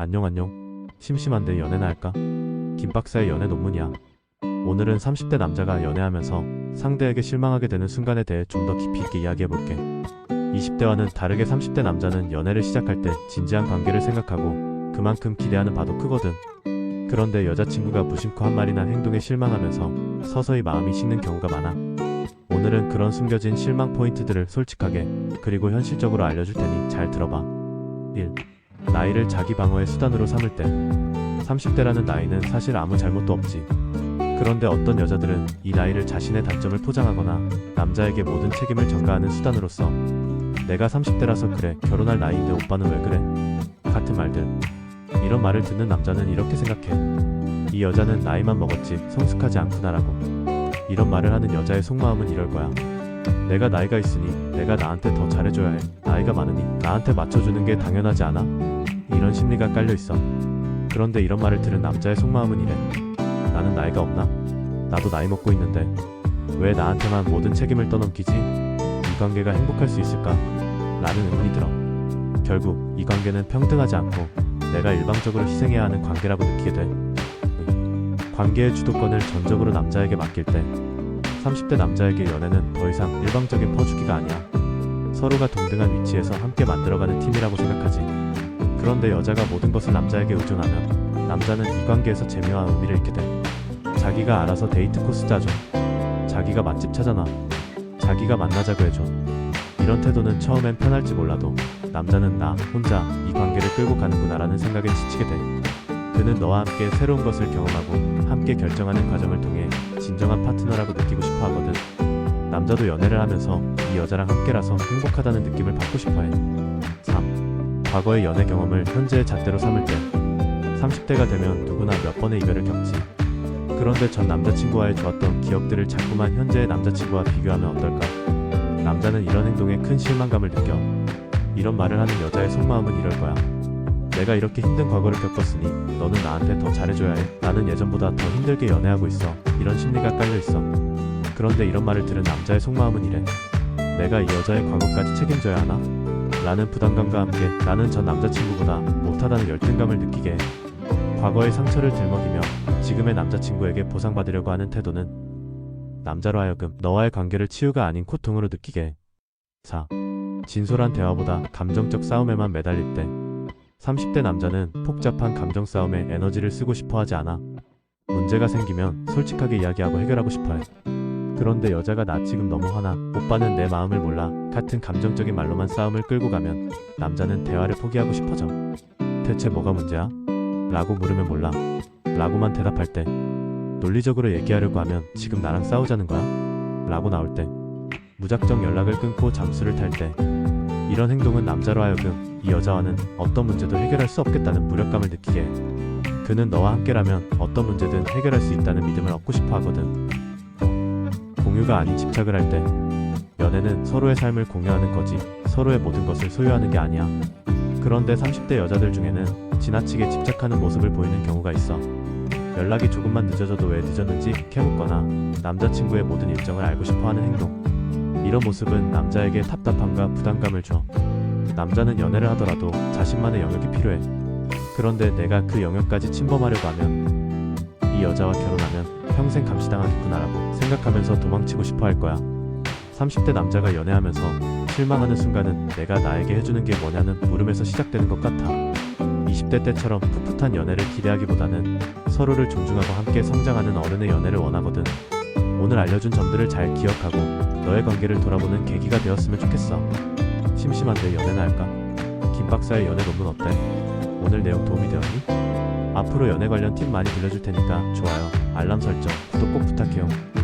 안녕 안녕. 심심한데 연애나 할까? 김 박사의 연애 논문이야. 오늘은 30대 남자가 연애하면서 상대에게 실망하게 되는 순간에 대해 좀 더 깊이 있게 이야기해볼게. 20대와는 다르게 30대 남자는 연애를 시작할 때 진지한 관계를 생각하고 그만큼 기대하는 바도 크거든. 그런데 여자친구가 무심코 한 말이나 행동에 실망하면서 서서히 마음이 식는 경우가 많아. 오늘은 그런 숨겨진 실망 포인트들을 솔직하게 그리고 현실적으로 알려줄 테니 잘 들어봐. 1. 나이를 자기 방어의 수단으로 삼을 때 30대라는 나이는 사실 아무 잘못도 없지. 그런데 어떤 여자들은 이 나이를 자신의 단점을 포장하거나 남자에게 모든 책임을 전가하는 수단으로서 내가 30대라서 그래 결혼할 나이인데 오빠는 왜 그래? 같은 말들. 이런 말을 듣는 남자는 이렇게 생각해. 이 여자는 나이만 먹었지 성숙하지 않구나라고. 이런 말을 하는 여자의 속마음은 이럴 거야. 내가 나이가 있으니 내가 나한테 더 잘해줘야 해. 나이가 많으니 나한테 맞춰주는 게 당연하지 않아? 이런 심리가 깔려 있어. 그런데 이런 말을 들은 남자의 속마음은 이래. 나는 나이가 없나? 나도 나이 먹고 있는데 왜 나한테만 모든 책임을 떠넘기지? 이 관계가 행복할 수 있을까? 라는 의문이 들어. 결국 이 관계는 평등하지 않고 내가 일방적으로 희생해야 하는 관계라고 느끼게 돼. 관계의 주도권을 전적으로 남자에게 맡길 때 30대 남자에게 연애는 더 이상 일방적인 퍼주기가 아니야. 서로가 동등한 위치에서 함께 만들어가는 팀이라고 생각하지. 그런데 여자가 모든 것을 남자에게 의존하면 남자는 이 관계에서 재미와 의미를 잃게 돼. 자기가 알아서 데이트 코스 짜줘. 자기가 맛집 찾아놔. 자기가 만나자고 해줘. 이런 태도는 처음엔 편할지 몰라도 남자는 나 혼자 이 관계를 끌고 가는구나라는 생각에 지치게 돼. 그는 너와 함께 새로운 것을 경험하고 함께 결정하는 과정을 통해 진정한 파트너라고 느끼고 싶어 하거든. 남자도 연애를 하면서 이 여자랑 함께라서 행복하다는 느낌을 받고 싶어 해. 3. 과거의 연애 경험을 현재의 잣대로 삼을 때 30대가 되면 누구나 몇 번의 이별을 겪지. 그런데 전 남자친구와의 좋았던 기억들을 자꾸만 현재의 남자친구와 비교하면 어떨까? 남자는 이런 행동에 큰 실망감을 느껴. 이런 말을 하는 여자의 속마음은 이럴 거야. 내가 이렇게 힘든 과거를 겪었으니 너는 나한테 더 잘해줘야 해. 나는 예전보다 더 힘들게 연애하고 있어. 이런 심리가 깔려 있어. 그런데 이런 말을 들은 남자의 속마음은 이래. 내가 이 여자의 과거까지 책임져야 하나? 라는 부담감과 함께 나는 전 남자친구보다 못하다는 열등감을 느끼게 해. 과거의 상처를 들먹이며 지금의 남자친구에게 보상받으려고 하는 태도는 남자로 하여금 너와의 관계를 치유가 아닌 고통으로 느끼게 해. 4. 진솔한 대화보다 감정적 싸움에만 매달릴 때 30대 남자는 복잡한 감정 싸움에 에너지를 쓰고 싶어 하지 않아. 문제가 생기면 솔직하게 이야기하고 해결하고 싶어 해. 그런데 여자가 나 지금 너무 화나. 오빠는 내 마음을 몰라. 같은 감정적인 말로만 싸움을 끌고 가면 남자는 대화를 포기하고 싶어져. 대체 뭐가 문제야? 라고 물으면 몰라. 라고만 대답할 때. 논리적으로 얘기하려고 하면 지금 나랑 싸우자는 거야? 라고 나올 때. 무작정 연락을 끊고 잠수를 탈 때. 이런 행동은 남자로 하여금 이 여자와는 어떤 문제도 해결할 수 없겠다는 무력감을 느끼게 해. 그는 너와 함께라면 어떤 문제든 해결할 수 있다는 믿음을 얻고 싶어 하거든. 공유가 아닌 집착을 할 때 연애는 서로의 삶을 공유하는 거지 서로의 모든 것을 소유하는 게 아니야. 그런데 30대 여자들 중에는 지나치게 집착하는 모습을 보이는 경우가 있어. 연락이 조금만 늦어져도 왜 늦었는지 캐묻거나 남자친구의 모든 일정을 알고 싶어 하는 행동. 이런 모습은 남자에게 답답함과 부담감을 줘. 남자는 연애를 하더라도 자신만의 영역이 필요해. 그런데 내가 그 영역까지 침범하려고 하면 이 여자와 결혼하면 평생 감시당하겠구나라고 생각하면서 도망치고 싶어 할 거야. 30대 남자가 연애하면서 실망하는 순간은 내가 나에게 해주는 게 뭐냐는 물음에서 시작되는 것 같아. 20대 때처럼 풋풋한 연애를 기대하기보다는 서로를 존중하고 함께 성장하는 어른의 연애를 원하거든. 오늘 알려준 점들을 잘 기억하고 너의 관계를 돌아보는 계기가 되었으면 좋겠어. 심심한데 연애나 할까? 김 박사의 연애 논문 어때? 오늘 내용 도움이 되었니? 앞으로 연애 관련 팁 많이 들려줄 테니까 좋아요, 알람 설정, 구독 꼭 부탁해요.